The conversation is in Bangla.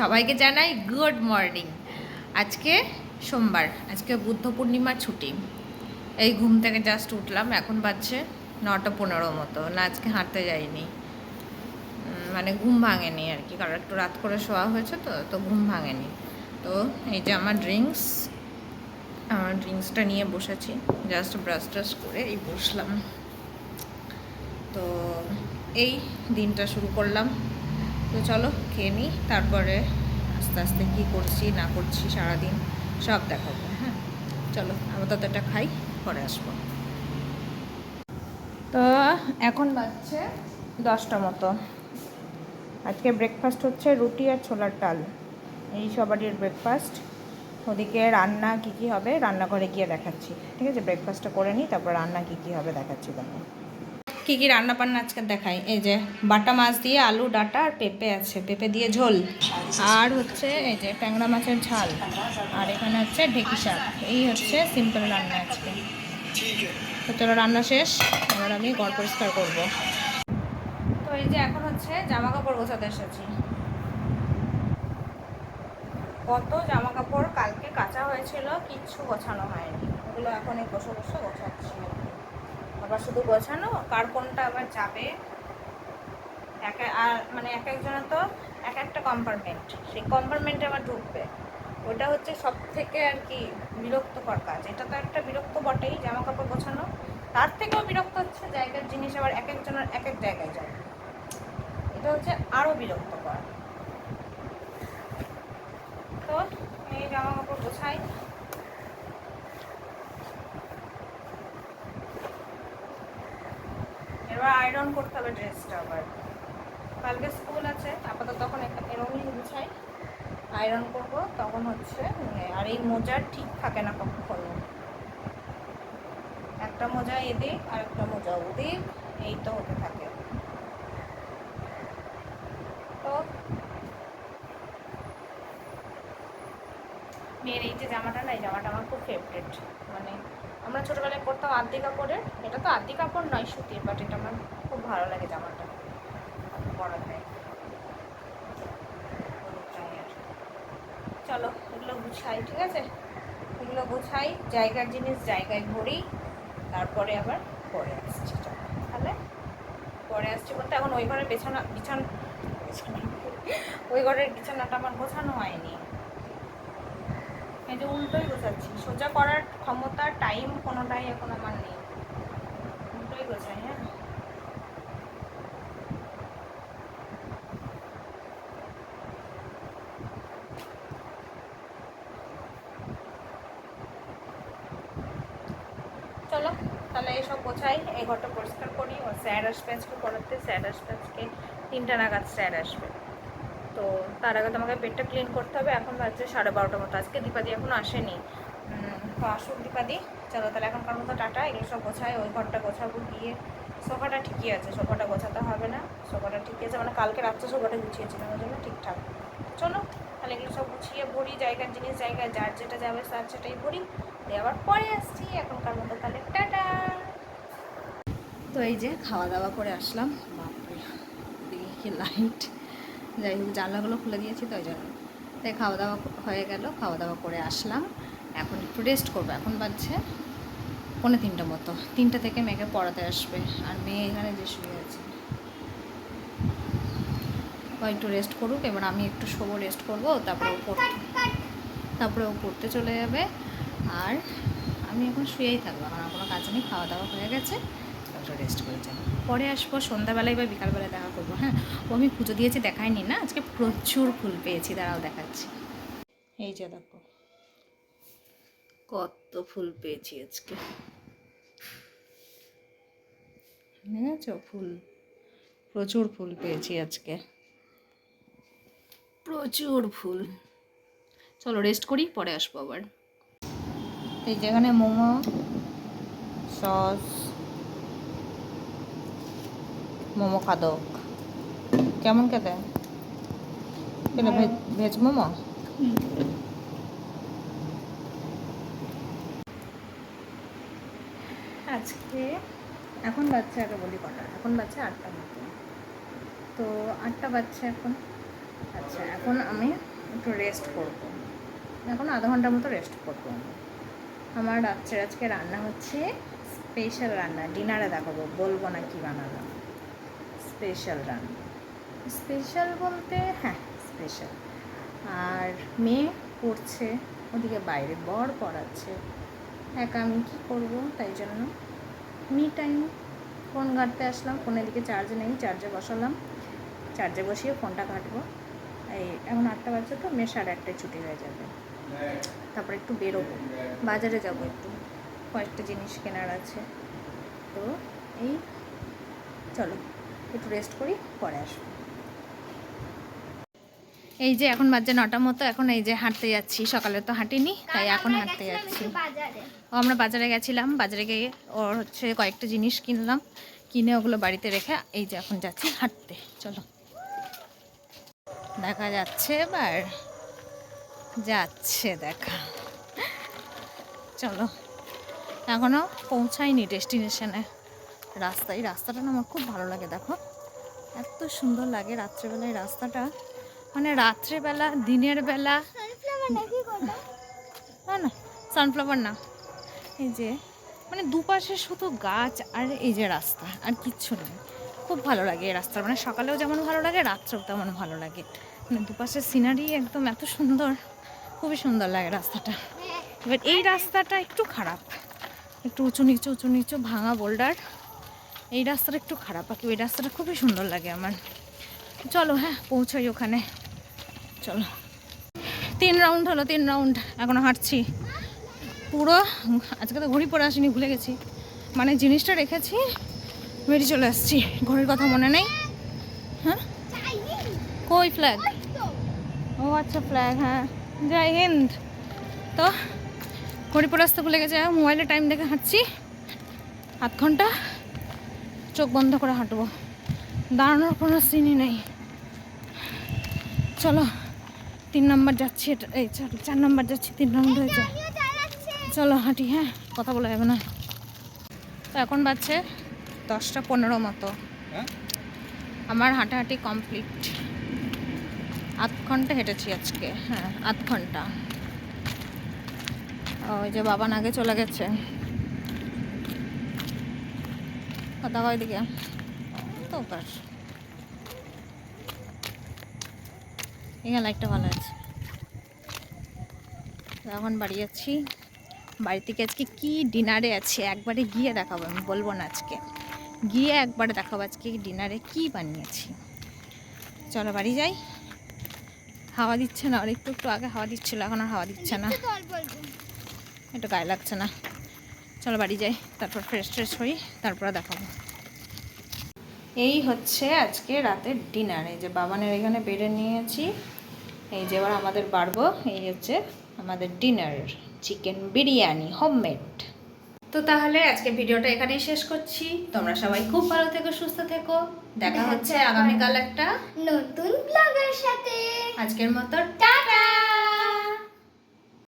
সবাইকে জানাই গুড মর্নিং। আজকে সোমবার, আজকে বুদ্ধ পূর্ণিমার ছুটি। এই ঘুম থেকে জাস্ট উঠলাম, এখন বাজছে নটা পনেরো মতো। না, আজকে হাঁটতে যাইনি। মানে ঘুম ভাঙেনি আর কি, কারণ একটু রাত করে শোয়া হয়েছে তো তো ঘুম ভাঙেনি। তো এই যে আমার ড্রিঙ্কস, আমার ড্রিঙ্কসটা নিয়ে বসেছি, জাস্ট ব্রাশ ট্রাশ করে এই বসলাম। তো এই দিনটা শুরু করলাম। তো চলো খেয়ে নিই, তারপরে আস্তে আস্তে কী করছি, না করছি, সারাদিন সব দেখাবো হ্যাঁ? চলো আপাতত এটা খাই, পরে আসব। তো এখন বাজছে দশটা মতো। আজকে ব্রেকফাস্ট হচ্ছে রুটি আর ছোলার ডাল। এই সবারই ব্রেকফাস্ট ওদিকে রান্না কী কী হবে? রান্নাঘরে গিয়ে দেখাচ্ছি। ঠিক আছে? ব্রেকফাস্টটা করে নিই, তারপর রান্না কী কী হবে দেখাচ্ছি তোমার কী কী রান্না বান্না আজকে দেখাই? এই যে বাটা মাছ দিয়ে আলু, ডাটা আর পেঁপে আছে। পেঁপে দিয়ে ঝোল। আর হচ্ছে এই যে ট্যাংরা মাছের ঝাল। আর এখানে হচ্ছে ঢেকি শাক। এই হচ্ছে সিম্পল রান্না আজকে। তো রান্না শেষ। এবার আমি ঘর পরিষ্কার করব। তো এই যে এখন হচ্ছে জামা কাপড় গোছাতে এসেছি। কত জামা কাপড় কালকে কাঁচা হয়েছিল, কিচ্ছু গোছানো হয়নি। ওগুলো এখন এই বসে বসে গোছাচ্ছি। আবার শুধু গোছানো? কার কোনটা আবার যাবে? এক, আর মানে এক একজনের তো এক একটা কম্পার্টমেন্ট সেই কম্পার্টমেন্টে আবার ঢুকবে। ওটা হচ্ছে সব থেকে আর কি বিরক্তকর কাজ। এটা তো একটা বিরক্ত বটেই জামা কাপড় গোছানো। তার থেকেও বিরক্ত হচ্ছে, জায়গার জিনিস আবার এক একজনের এক এক জায়গায় যায়। এটা হচ্ছে আরও বিরক্তকর তো এই জামা কাপড় গোছাই এবার আয়রন করতে হবে ড্রেসটা আবার। কালকে স্কুল আছে, আপাতত তখন একটা এরমই গুছাই। আয়রন করব, তখন হচ্ছে মানে আর এই মোজার ঠিক থাকে না কখনো একটা মোজা এদিক আর একটা মোজা ওদিক, এই তো হতে থাকে। তো মেয়ের এই যে জামাটা না, এই জামাটা আমার খুব ফেভারিট মানে আমরা ছোটোবেলায় পরতাম আদ্দি কাপড়ের। এটা তো আদ্দি কাপড় নয়, সুতির বাট এটা আমার খুব ভালো লাগে জামাটা। ওটাই আর। চলো, এগুলো গুছাই, ঠিক আছে? এগুলো গুছাই, জায়গার জিনিস জায়গায় ভরি, তারপরে আবার পরে আসছি। তাহলে পরে আসছি বলতে এখন ওই ঘরের বিছানা বিছানা, ওই ঘরের বিছানাটা আমার গোছানো হয়নি। এই যে উল্টোই গোছাচ্ছি। সোজা করার ক্ষমতা টাইম কোনোটাই এখন আমার নেই। উল্টোই গোছাই হ্যাঁ? চলো, তাহলে এসব গোছাই, এই ঘরটা পরিষ্কার করি। ও স্যার আসবে আজকে পড়াতে, স্যার আসবে আজকে তিনটা নাগাদ, স্যার আসবে। তো তার আগে তোমাকে পেটটা ক্লিন করতে হবে। এখন বাজছে সাড়ে বারোটার মতো। আজকে দীপাদি এখনও আসেনি। তো আসুক দীপাদি। চলো তাহলে এখনকার মতো টাটা। এগুলো সব গোছায়, ওই ঘরটা গোছাবো গিয়ে। সোফাটা ঠিকই আছে, সোফাটা গোছাতে হবে না। সোফাটা ঠিকই আছে। মানে কালকে রাত্রে সোফাটা গুছিয়েছিলাম, ওই জন্য ঠিকঠাক। চলো, তাহলে এগুলো সব গুছিয়ে ভরি জায়গার জিনিস জায়গায় যার যেটা যাবে তার সেটাই ভরি। দিয়ে আবার পরে আসছি এখনকার মতো, তাহলে টাটা! তো এই যে খাওয়া দাওয়া করে আসলাম। বাপরে, দেখি লাইট। যাই হোক জানলাগুলো খুলে দিয়েছি তো ওই জন্য। তাই খাওয়া দাওয়া হয়ে গেল খাওয়া দাওয়া করে আসলাম। এখন একটু রেস্ট করব এখন বাজছে পৌনে তিনটা মতো। তিনটা থেকে মেয়েকে পড়াতে আসবে আর মেয়ে এখানে যে শুয়ে আছে। ও একটু রেস্ট করুক এবার আমি একটু শোবো রেস্ট করব তারপরে ও পড়তে তারপরে ও পড়তে চলে যাবে। আর আমি এখন শুয়েই থাকব আমার কোনো কাজ নেই খাওয়া দাওয়া হয়ে গেছে। একটু রেস্ট করে যাব পরে আসব, সন্ধ্যাবেলায় বা বিকালবেলায় দেখা করব হ্যাঁ? ও আমি পুজো দিয়েছি দেখাইনি না, আজকে প্রচুর ফুল পেয়েছি, দাঁড়াও দেখাচ্ছি। এই যে দেখো, কত ফুল পেয়েছি আজকে। ফুল? প্রচুর ফুল পেয়েছি আজকে। প্রচুর ফুল। চলো রেস্ট করি, পরে আসব আবার। এই যেখানে মোমো, সস মোমো খাদক। কেমন খেতে? এটা ভেজ মোমো? আজকে এখন বাচ্চা আগে বলি কটা এখন বাচ্চা আটটা মতো। তো আটটা বাচ্চা এখন। আচ্ছা এখন আমি একটু রেস্ট করব। এখন আধা ঘণ্টার মতো রেস্ট করব আমি। আমার রাত্রে আজকে রান্না হচ্ছে স্পেশাল রান্না। ডিনারে দেখাবো, বলব না কি বানালাম। স্পেশাল রান্না স্পেশাল বলতে হ্যাঁ স্পেশাল আর মেয়ে পড়ছে, ওদিকে বাইরে বর পড়াচ্ছে। একা আমি কী করব তাই জন্য? মি টাইম ফোন ঘাঁটতে আসলাম ফোনের দিকে চার্জ নেই চার্জে বসালাম। চার্জে বসিয়ে ফোনটা ঘাঁটবো। এই, এখন আটটা বাজে তো, মেয়ে সাড়ে আটটায় ছুটি হয়ে যাবে। তারপর একটু বেরোবো। বাজারে যাব একটু। কয়েকটা জিনিস কেনার আছে। তো এই, চলো। একটু রেস্ট করি পরে আসব। এই যে এখন বাজে নটা মতো এখন এই যে হাঁটতে যাচ্ছি। সকালে তো হাঁটিনি তাই এখন হাঁটতে যাচ্ছি। ও আমরা বাজারে গেছিলাম। বাজারে গিয়ে ওর হচ্ছে কয়েকটা জিনিস কিনলাম। কিনে ওগুলো বাড়িতে রেখে এই যে এখন যাচ্ছি হাঁটতে। চলো। দেখা যাচ্ছে এবার। যাচ্ছে দেখা। চলো। এখনও পৌঁছায়নি ডেস্টিনেশনে। রাস্তায় রাস্তাটা না আমার খুব ভালো লাগে দেখো। এত সুন্দর লাগে রাত্রেবেলায় রাস্তাটা। মানে রাত্রেবেলা দিনের বেলা। না না সানফ্লাওয়ার না। এই যে মানে দুপাশে শুধু গাছ আর এই যে রাস্তা আর কিচ্ছু নেই। খুব ভালো লাগে এই রাস্তা। মানে সকালেও যেমন ভালো লাগে রাত্রেও তেমন ভালো লাগে। মানে দুপাশের সিনারি একদম এত সুন্দর খুবই সুন্দর লাগে রাস্তাটা। এবার এই রাস্তাটা একটু খারাপ। একটু উঁচু নিচু উঁচু নিচু ভাঙা বোল্ডার এই রাস্তাটা একটু খারাপ, বাকি ওই রাস্তাটা খুবই সুন্দর লাগে আমার। চলো হ্যাঁ পৌঁছাই ওখানে। চলো। তিন রাউন্ড হলো, তিন রাউন্ড এখনও হাঁটছি। পুরো, আজকে তো ঘড়ি পরে আসিনি, ভুলে গেছি। মানে জিনিসটা রেখেছি, বেরিয়ে চলে আসছি। ঘড়ির কথা মনে নেই। হ্যাঁ? কই ফ্ল্যাগ ও আচ্ছা ফ্ল্যাগ হ্যাঁ। জয় হিন্দ। তো, ঘড়ি পরে আসতে ভুলে গেছে মোবাইলে টাইম দেখে হাঁটছি। আধ ঘণ্টা। চোখ বন্ধ করে হাঁটবো। দাঁড়ানোর কোনো সিনই নেই। চলো তিন নম্বর যাচ্ছি এটা এই চার চার নম্বর যাচ্ছি তিন নম্বর হয়েছে চলো হাঁটি হ্যাঁ কথা বলা যাবে না। তো এখন বাজছে দশটা পনেরো মতো। আমার হাঁটাহাঁটি কমপ্লিট। আধ ঘণ্টা হেঁটেছি আজকে হ্যাঁ আধ ঘণ্টা। ওই যে বাবা আগে চলে গেছে। কথা কয় দিকে তো এখানে লাইটটা ভালো আছে। এখন বাড়ি যাচ্ছি। বাড়ি থেকে আজকে কি ডিনারে আছে? একবারে গিয়ে দেখাবো আমি বলব না আজকে। গিয়ে একবারে দেখাবো আজকে ডিনারে কি বানিয়েছি। চলো বাড়ি যাই। হাওয়া দিচ্ছে না আর একটু একটু আগে হাওয়া দিচ্ছিল এখন আর হাওয়া দিচ্ছে না। একটু গায়ে লাগছে না। চলো বাড়ি যাই তারপর ফ্রেশ ট্রেশ হই তারপরে দেখাবো। এই হচ্ছে আজকে রাতের ডিনার এই যে বাবানের এখানে বেড়ে নিয়েছি এই যে এবার আমাদের বাড়বো এই হচ্ছে আমাদের ডিনার চিকেন বিরিয়ানি হোমমেড তো তাহলে আজকে ভিডিওটা এখানেই শেষ করছি তোমরা সবাই খুব ভালো থেকো সুস্থ থেকো দেখা হচ্ছে আগামীকাল একটা নতুন ব্লগের সাথে। আজকের মতো টাটা!